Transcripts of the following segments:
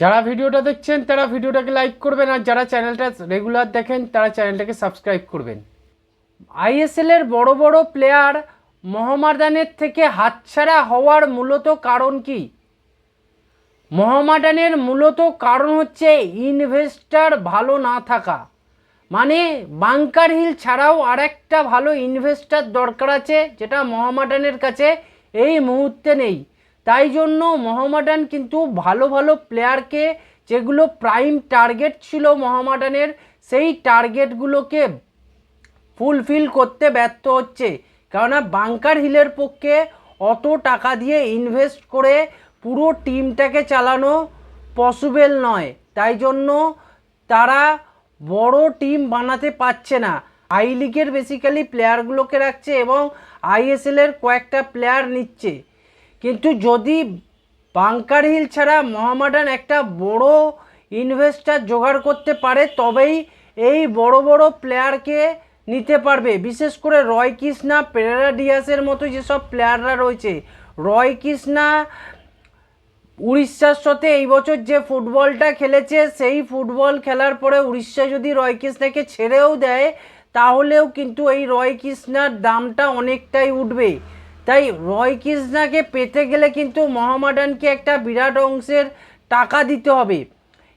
যারা ভিডিওটা দেখছেন, তারা ভিডিওটাকে লাইক করবেন আর যারা চ্যানেলটা রেগুলার দেখেন, তারা চ্যানেলটাকে সাবস্ক্রাইব করবেন। আইএসএলের বড় বড় প্লেয়ার মোহাম্মদানের থেকে হাতছাড়া হওয়ার মূলত কারণ কি? মোহাম্মদানের মূলত কারণ হচ্ছে ইনভেস্টার ভালো না থাকা। মানে বাংকার হিল ছাড়াও আরেকটা ভালো ইনভেস্টার দরকার আছে, যেটা মোহাম্মদানের কাছে এই মুহূর্তে নেই। তাই জন্য মোহাম্মদান কিন্তু ভালো ভালো প্লেয়ারকে যেগুলো প্রাইম টার্গেট ছিল মোহাম্মদানের সেই টার্গেটগুলোকে ফুলফিল করতে ব্যর্থ হচ্ছে। কেননা বাংকার হিলের পক্ষে অত টাকা দিয়ে ইনভেস্ট করে পুরো টিমটাকে চালানো পসিবল নয়। তাই জন্য তারা বড় টিম বানাতে পারছে না। আই লিগের বেসিক্যালি প্লেয়ারগুলোকে রাখছে এবং আইএসএলের কয়েকটা প্লেয়ার নিচ্ছে। কিন্তু যদি বাংকার হিল ছাড়া মোহামেডান একটা বড় ইনভেস্টার জোগাড় করতে পারে, তবেই এই বড় বড় প্লেয়ারকে নিতে পারবে। বিশেষ করে রয় কৃষ্ণা, পেরেরা ডিয়াসের মতো যেসব প্লেয়াররা রয়েছে, রয় কৃষ্ণা উড়িষ্যার সাথে এই বছর যে ফুটবলটা খেলেছে, সেই ফুটবল খেলার পরে উড়িষ্যা যদি রয় কৃষ্ণাকে ছেড়েও দেয়, তাহলেও কিন্তু এই রয় কৃষ্ণার দামটা অনেকটাই উঠবে। তাই রয় কৃষ্ণাকে পেতে গেলে কিন্তু মহামাডানকে একটা বিরাট অংশের টাকা দিতে হবে।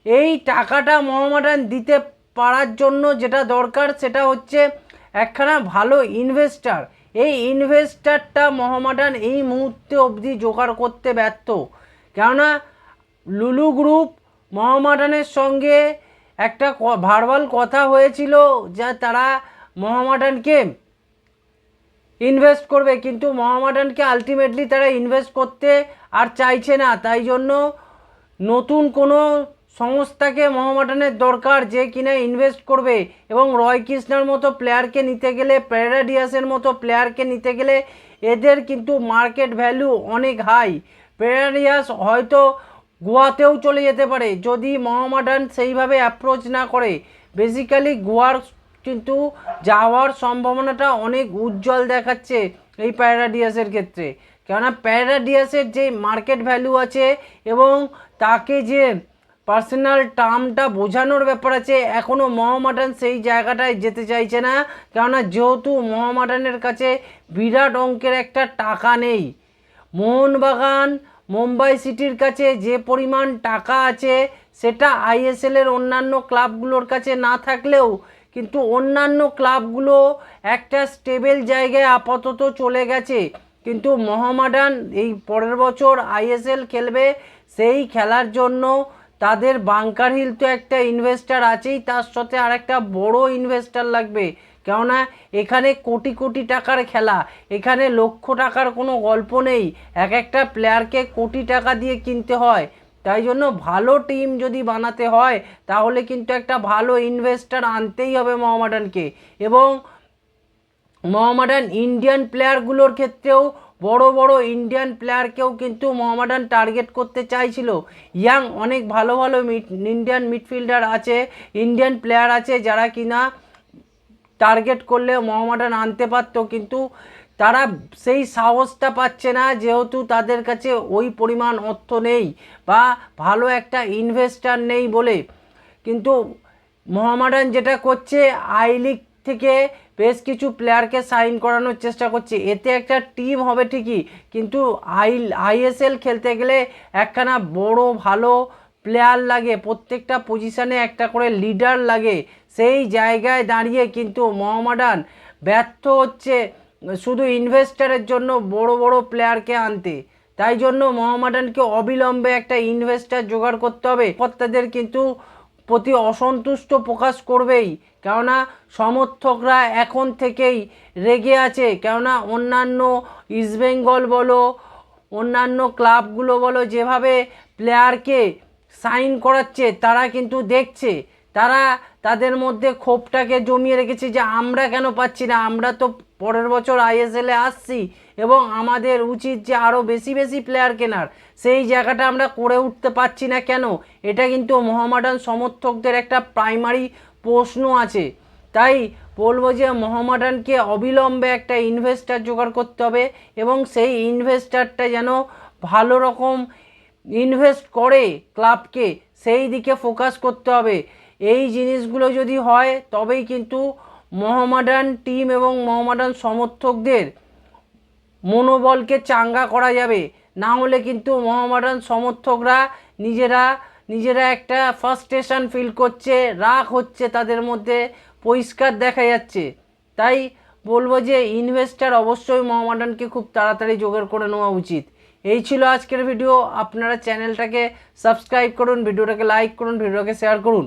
এই টাকাটা মোহামেডান দিতে পারার জন্য যেটা দরকার সেটা হচ্ছে একখানা ভালো ইনভেস্টার। এই ইনভেস্টারটা মহামাডান এই মুহূর্তে অবধি জোগাড় করতে ব্যর্থ। কেননা লুলু গ্রুপ মহামাডানের সঙ্গে একটা ভারবাল কথা হয়েছিল যা তারা মোহামেডানকে ইনভেস্ট করবে, কিন্তু মহামাডানকে আলটিমেটলি তারা ইনভেস্ট করতে আর চাইছে না। তাই জন্য নতুন কোনো সংস্থাকে মহামাডানের দরকার যে কিনা ইনভেস্ট করবে এবং রয় কৃষ্ণার মতো প্লেয়ারকে নিতে গেলে প্যারাডিয়াসের মতো প্লেয়ারকে নিতে গেলে এদের কিন্তু মার্কেট ভ্যালু অনেক হাই প্যারাডিয়াস হয়তো গোয়াতেও চলে যেতে পারে, যদি মহামাডান সেইভাবে অ্যাপ্রোচ না করে। বেসিক্যালি গোয়ার কিন্তু যাওয়ার সম্ভাবনাটা অনেক উজ্জ্বল দেখাচ্ছে এই প্যারাডিয়াসের ক্ষেত্রে। কেননা প্যারাডিয়াসের যে মার্কেট ভ্যালু আছে এবং তাকে যে পার্সোনাল টার্মটা বোঝানোর ব্যাপার আছে এখনও মোহামেডান সেই জায়গাটায় যেতে চাইছে না। কেননা যেহেতু মোহামেডানের কাছে বিরাট অঙ্কের একটা টাকা নেই। মোহনবাগান, মুম্বাই সিটির কাছে যে পরিমাণ টাকা আছে, সেটা আইএসএলের অন্যান্য ক্লাবগুলোর কাছে না থাকলেও কিন্তু অন্যান্য ক্লাবগুলো একটা স্টেবেল জায়গায় আপাতত চলে গেছে। কিন্তু মোহামেডান এই পরের বছর আইএসএল খেলবে, সেই খেলার জন্য তাদের বাংকার হিল তো একটা ইনভেস্টার আছেই, তার সাথে আরেকটা বড় ইনভেস্টার লাগবে। কেননা এখানে কোটি কোটি টাকার খেলা, এখানে লক্ষ টাকার কোনো গল্প নেই। এক একটা প্লেয়ারকে কোটি টাকা দিয়ে কিনতে হয়। তাই জন্য ভালো টিম যদি বানাতে হয়, তাহলে কিন্তু একটা ভালো ইনভেস্টার আনতেই হবে মোহামেডানকে। এবং মোহামেডান ইন্ডিয়ান প্লেয়ারগুলোর ক্ষেত্রেও বড় বড় ইন্ডিয়ান প্লেয়ারকেও কিন্তু মোহামেডান টার্গেট করতে চাইছিল। ইয়াং অনেক ভালো ভালো ইন্ডিয়ান মিডফিল্ডার আছে ইন্ডিয়ান প্লেয়ার আছে যারা কিনা টার্গেট করলে মোহামেডান আনতে পারতো, কিন্তু তারা সেই সাহসটা পাচ্ছে না যেহেতু তাদের কাছে ওই পরিমাণ অর্থ নেই বা ভালো একটা ইনভেস্টার নেই বলে। কিন্তু মোহামেডান যেটা করছে আই লিগ থেকে বেশ কিছু প্লেয়ারকে সাইন করানোর চেষ্টা করছে। এতে একটা টিম হবে ঠিকই, কিন্তু আই আইএসএল খেলতে গেলে একখানা বড় ভালো প্লেয়ার লাগে, প্রত্যেকটা পজিশানে একটা করে লিডার লাগে। সেই জায়গায় দাঁড়িয়ে কিন্তু মোহামেডান ব্যর্থ হচ্ছে শুধু ইনভেস্টারের জন্য বড় বড় প্লেয়ারকে আনতে। তাই জন্য মোহামেডানকে অবিলম্বে একটা ইনভেস্টার জোগাড় করতে হবে। কর্তাদের কিন্তু প্রতি অসন্তুষ্ট প্রকাশ করবেই। কেননা সমর্থকরা এখন থেকেই রেগে আছে। কেননা অন্যান্য ইস্টবেঙ্গল বলো, অন্যান্য ক্লাবগুলো বলো, যেভাবে প্লেয়ারকে সাইন করাচ্ছে, তারা কিন্তু দেখছে। তারা তাদের মধ্যে ক্ষোভটাকে জমিয়ে রেখেছি যে আমরা কেন পাচ্ছি না? আমরা তো পরের বছর আইএসএলে আসছি এবং আমাদের উচিত যে আরও বেশি বেশি প্লেয়ার কেনার। সেই জায়গাটা আমরা করে উঠতে পারছি না কেন? এটা কিন্তু মোহামেডান সমর্থকদের একটা প্রাইমারি প্রশ্ন আছে। তাই বলব যে মোহামেডানকে অবিলম্বে একটা ইনভেস্টার জোগাড় করতে হবে এবং সেই ইনভেস্টারটা যেন ভালো রকম ইনভেস্ট করে ক্লাবকে সেই দিকে ফোকাস করতে হবে। এই জিনিসগুলো যদি হয়, তবেই কিন্তু মোহামেডান টিম এবং মোহামেডান সমর্থকদের মনোবলকে চাঙ্গা করা যাবে। না হলে কিন্তু মোহামেডান সমর্থকরা নিজেরা নিজেরা একটা ফার্স্টেশন ফিল করছে, রাগ হচ্ছে তাদের মধ্যে, পরিষ্কার দেখা যাচ্ছে। তাই বলব যে ইনভেস্টার অবশ্যই মোহামেডানকে খুব তাড়াতাড়ি জোগাড় করে নেওয়া উচিত। এই ছিল আজকের ভিডিও আপনারা চ্যানেলটাকে সাবস্ক্রাইব করুন ভিডিওটাকে লাইক করুন ভিডিওটাকে শেয়ার করুন।